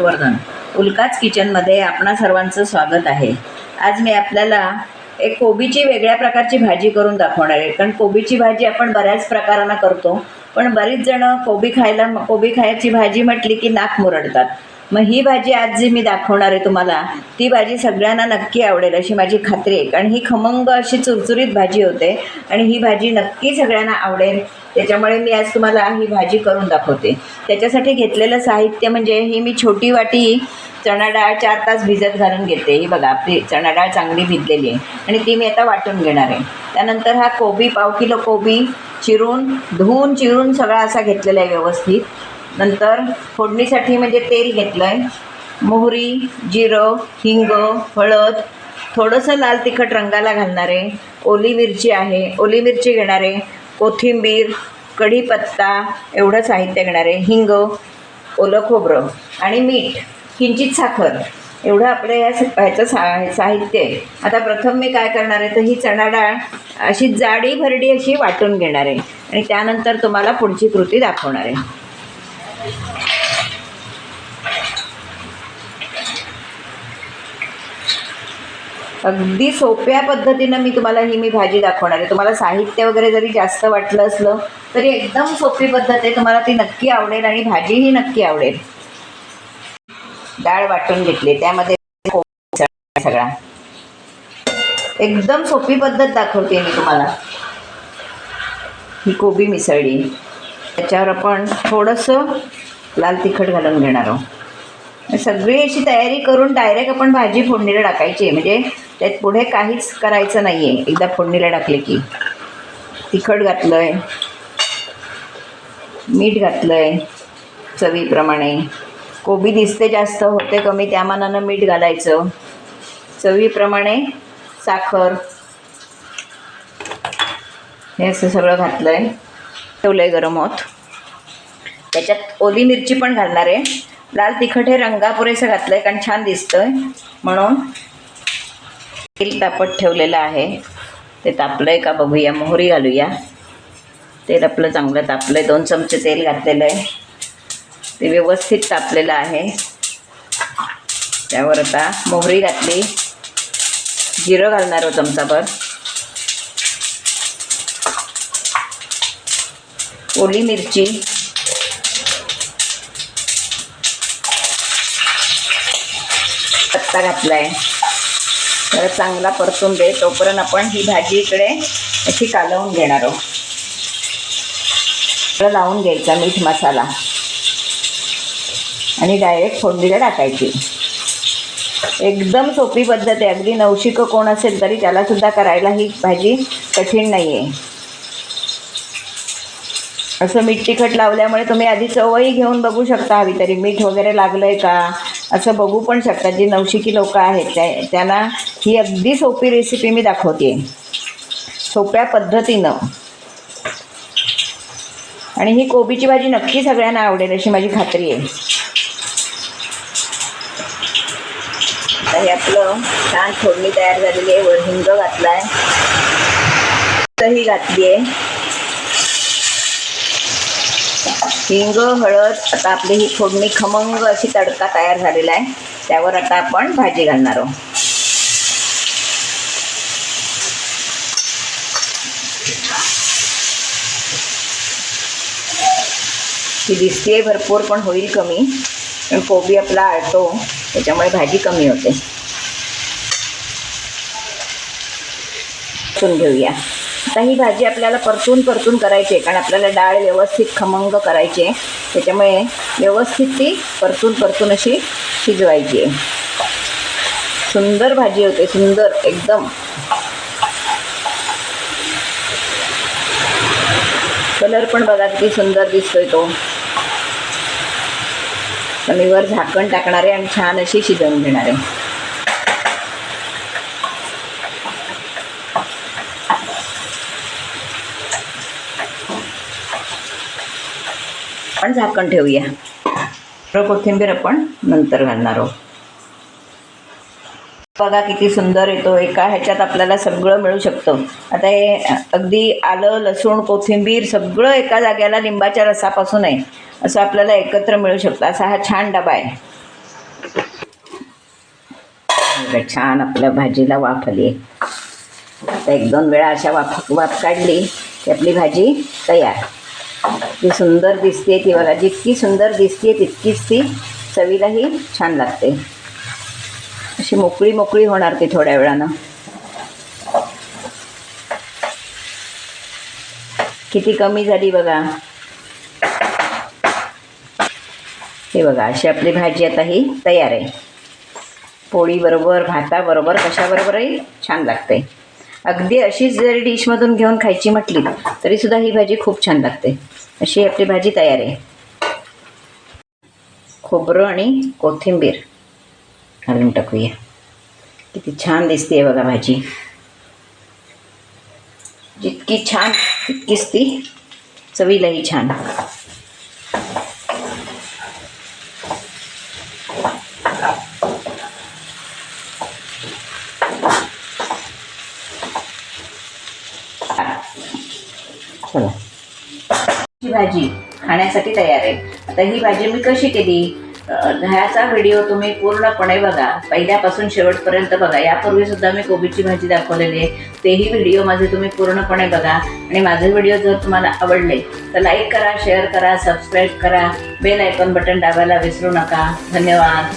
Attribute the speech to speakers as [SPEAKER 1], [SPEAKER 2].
[SPEAKER 1] वर्धन उल्काच किचनमध्ये आपणा सर्वांचं स्वागत आहे. आज मी आपल्याला एक कोबीची वेगळ्या प्रकारची भाजी करून दाखवणार आहे. कारण कोबीची भाजी आपण बऱ्याच प्रकारांना करतो पण बरीच जणं कोबी खायला कोबी खायची भाजी म्हटली की नाक मुरडतात. मग ही भाजी आज जी मी दाखवणार आहे तुम्हाला ती भाजी सगळ्यांना नक्की आवडेल अशी माझी खात्री आहे. कारण ही खमंग अशी चुरचुरीत भाजी होते आणि ही भाजी नक्की सगळ्यांना आवडेल. त्याच्यामुळे मी आज तुम्हाला ही भाजी करून दाखवते. त्याच्यासाठी घेतलेलं साहित्य म्हणजे ही मी छोटी वाटी चणा डाळ चार तास भिजत घालून घेते. ही बघा आपली चणा डाळ चांगली भिजलेली आहे. आणि ती मी आता वाटून घेणार आहे. त्यानंतर हा कोबी पाव किलो कोबी चिरून धुवून चिरून सगळा असा घेतलेला आहे व्यवस्थित. नंतर फोडणीसाठी म्हणजे तेल घेतलं आहे मोहरी जिरं हिंग हळद थोडंसं लाल तिखट रंगाला घालणार आहे. ओली मिरची आहे. ओली मिरची घेणार आहे. कोथिंबीर कढीपत्ता एवढं साहित्य घेणार आहे. हिंग ओलं खोबरं आणि मीठ किंचित साखर. एवढं आपलं या ह्याचं सा साहित्य आहे. आता प्रथम मी काय करणार आहे तर ही चणा डाळ अशी जाडी भरडी अशी वाटून घेणार आहे. आणि त्यानंतर तुम्हाला पुढची कृती दाखवणार आहे. अगदी सोप्या पद्धतीनं मी तुम्हाला ही मी भाजी दाखवणार आहे. तुम्हाला साहित्य वगैरे जरी जास्त वाटलं असलं तरी एकदम सोपी पद्धत आहे. तुम्हाला ती नक्की आवडेल आणि भाजीही नक्की आवडेल. डाळ वाटून घेतली. त्यामध्ये सगळा. एकदम सोपी पद्धत दाखवते मी तुम्हाला. ही कोबी मिसळली. त्याच्यावर आपण थोडंसं लाल तिखट घालून घेणार आहोत. सगळी अशी तयारी करून डायरेक्ट आपण भाजी फोडणीला टाकायची आहे. म्हणजे त्यात पुढे काहीच करायचं नाही आहे एकदा फोडणीला टाकले की. तिखट घातलं आहे मीठ घातलं आहे चवीप्रमाणे. कोबी दिसते जास्त होते कमी त्या मानानं मीठ घालायचं. चवीप्रमाणे साखर. हे असं सगळं घातलं आहे ठेवलं आहे गरम होत त्याच्यात ओली मिरची पण घालणार आहे. लाल तिखट हे रंगा पुरेसं घातलं आहे कारण छान दिसतं आहे म्हणून तेल तापत ठेवलेलं आहे. ते तापलं आहे का बघूया. मोहरी घालूया. तेल आपलं चांगलं तापलं आहे दोन चमचे तेल घातलेलं आहे ते व्यवस्थित तापलेलं आहे. त्यावर आता मोहरी घातली. जिरं घालणार हो चमचाभर. ओली मिरची. पत्ता घातला आहे तर चांगला परतून दे. तोपर्यंत आपण ही भाजी इकडे अशी कालवून घेणार आहोत. लावून घ्यायचा मीठ मसाला. आणि डायरेक्ट फोडणीला टाकायची. एकदम सोपी पद्धत आहे. अगदी नवशिक कोण असेल तरी त्यालासुद्धा करायला ही भाजी कठीण नाही आहे असं मीठ तिखट लावल्यामुळे तुम्ही आधी चवही घेऊन बघू शकता हवी तरी मीठ वगैरे लागलं आहे का? असं बघू पण शकता. जी नवशिकी लोक आहेत त्या त्यांना ही अगदी सोपी रेसिपी मी दाखवते सोप्या पद्धतीनं. आणि ही कोबीची भाजी नक्की सगळ्यांना आवडेल अशी माझी खात्री आहे. तर हे आपलं छान फोडणी तयार झालेली आहे. वर हिंग घातला आहे दही घातली आहे हिंग हळद आता आपली ही फोडणी खमंग अशी तडका तयार झालेला आहे. त्यावर आता आपण भाजी घालणार आहोत. ही दिसते भरपूर पण होईल कमी. पण कोबी आपला आळतो त्याच्यामुळे भाजी कमी होते. घेऊया. आता ही भाजी आपल्याला परतून परतून करायची आहे. कारण आपल्याला डाळ व्यवस्थित खमंग करायची आहे. त्याच्यामुळे व्यवस्थित ती परतून परतून अशी शिजवायची आहे. सुंदर भाजी होते. सुंदर एकदम. कलर पण बघा किती सुंदर दिसतोय तो. कमीवर झाकण टाकणार आहे आणि छान अशी शिजवून घेणार. आहे आपण झाकण ठेवूया. तर कोथिंबीर आपण नंतर घालणार आहोत. बघा किती सुंदर येतो एका ह्याच्यात आपल्याला सगळं मिळू शकतं. आता हे अगदी आलं लसूण कोथिंबीर सगळं एका जाग्याला लिंबाच्या रसापासून आहे. असं आपल्याला एकत्र मिळू शकतं. असा हा छान डबा आहे. छान आपल्या भाजीला वाफ आली आहे. आता एक दोन वेळा अशा वाफ वाफ काढली की आपली भाजी तयार. ती सुंदर दिसते ती बघा जितकी सुंदर दिसते तितकीच ती चवीलाही छान लागते. अशी मोकळी मोकळी होणार ती थोड्या वेळानं. किती कमी झाली बघा. हे बघा अशी आपली भाजी आता ही तयार आहे. पोळीबरोबर भाताबरोबर कशाबरोबरही छान लागते. अगदी अशीच जरी डिशमधून घेऊन खायची म्हटली तरीसुद्धा ही भाजी खूप छान लागते. अशी आपली भाजी तयार आहे. खोबरं आणि कोथिंबीर. घालून टाकूया. किती छान दिसते बघा भाजी. जितकी छान तितकीच ती चवीलाही छान. भाजी खाण्यासाठी तयार आहे. आता ही भाजी मी कशी केली? ह्याचा व्हिडिओ तुम्ही पूर्णपणे बघा. पहिल्यापासून शेवटपर्यंत बघा. यापूर्वी सुद्धा मी कोबीची भाजी दाखवलेली आहे. तेही व्हिडिओ माझे तुम्ही पूर्णपणे बघा. आणि माझे व्हिडिओ जर तुम्हाला आवडले तर लाईक करा शेअर करा सबस्क्राईब करा. बेल आयकॉन बटन दाबायला विसरू नका. धन्यवाद.